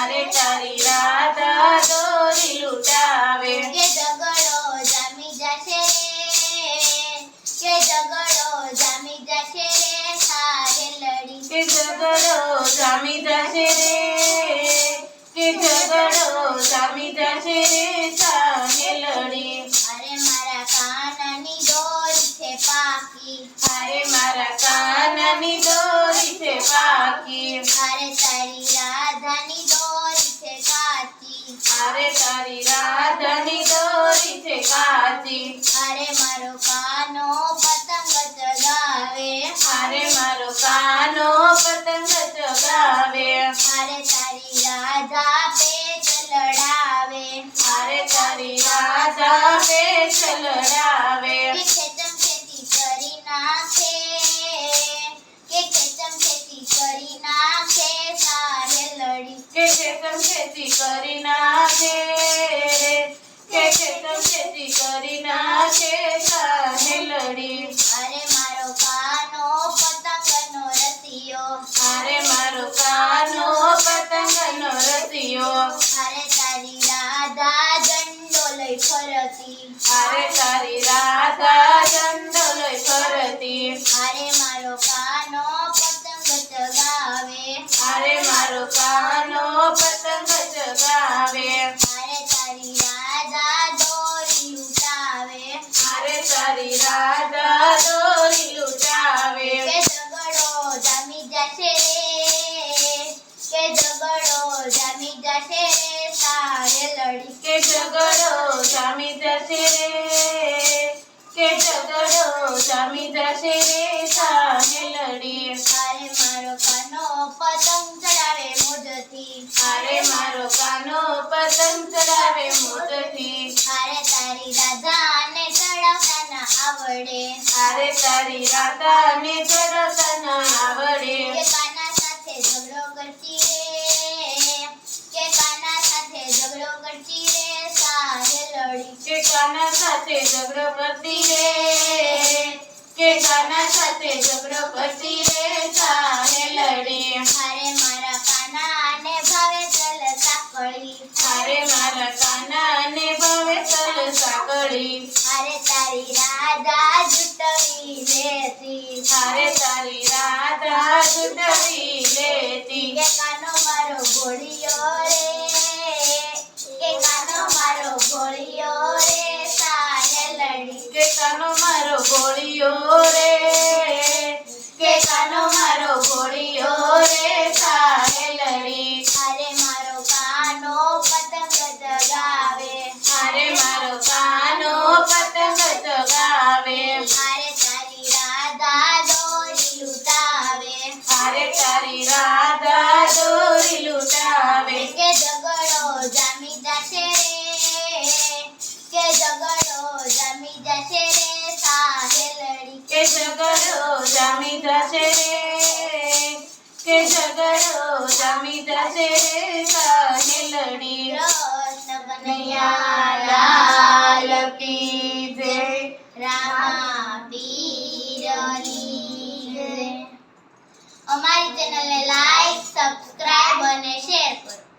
મારે તારી રાધા દોરી લૂટાવે. કે ઝઘડો જામી જશે કે ઝઘડો જામી જશે રે સારે લડી. કે ઝઘડો જામી જશે રે કે ઝઘડો જામી જશે રે સારે લડી. અરે મારા કાનની દોરી છે પાકી. મારે મારા કાનની દોરી છે પાકી. મારે તારી રાધા રાધાની દોરી છે કાચી. અરે તારી રાધાની દોરી છે કાચી. અરે મારો કાનો પતંગ ચગાવે. અરે મારો કાનો પતંગ ચગાવે. અરે તારી રાધા પેચ લડાવે. ખેતમ ખેતી કરી નાખે કે ખેતમ ખેતી કરી નાખે સાહેલડી અરે મારો કાનો પતંગનો રસિયો. અરે મારો કાનો પતંગનો રસિયો. અરે તારી રાધા ઝંડો લઈ ફરતી. અરે તારી રાધા દંડો લઈ ફરતી. અરે મારો કાનો પતંગ ચગાવે. મારે તારી રાજા દોરી લૂંટાવે મારે તારી રાજા દોરી લૂંટાવે કે ઝઘડો જામી જશે કે ઝઘડો જામી જશે સારે લડી કે ઝઘડો જામી જશે રે. કે ઝઘડો જામી જશે રે. સામે લડી મારે મારો કાનો પતંગ મોજથી અરે મારો કાનો પતંગ ચડાવે મોટથી અરે તારી રાધાને ચડાવતા ના આવડે. અરે તારી રાધાને ચડાવતા ના આવડે. કે કાના સાથે ઝઘડો કરતી રે કે કાના સાથે ઝઘડો કરતી રે સારે લડી. કે કાના સાથે ઝઘડો કરતી રે કે કાના સાથે ઝઘડો કરતી રે સારે લડી. મારા અરે મારા કાનાને ભાવે તલ સાંકળી. અરે તારી રાધા જુટવી લેતી. અરે તારી રાધા જુટવી લેતી. કે કાનો મારો રે. કે કાનો મારો ઘોડિયો રે. સારે લડી. કે કાનો મારો ગોળીયો કે સગરો જામી થશે કે સગરો જામી થશે કહેલડી રસ બનયા લાલ પીજે. રામા પીરની અમારી ચેનલને લાઈક, સબસ્ક્રાઇબ અને શેર કરો.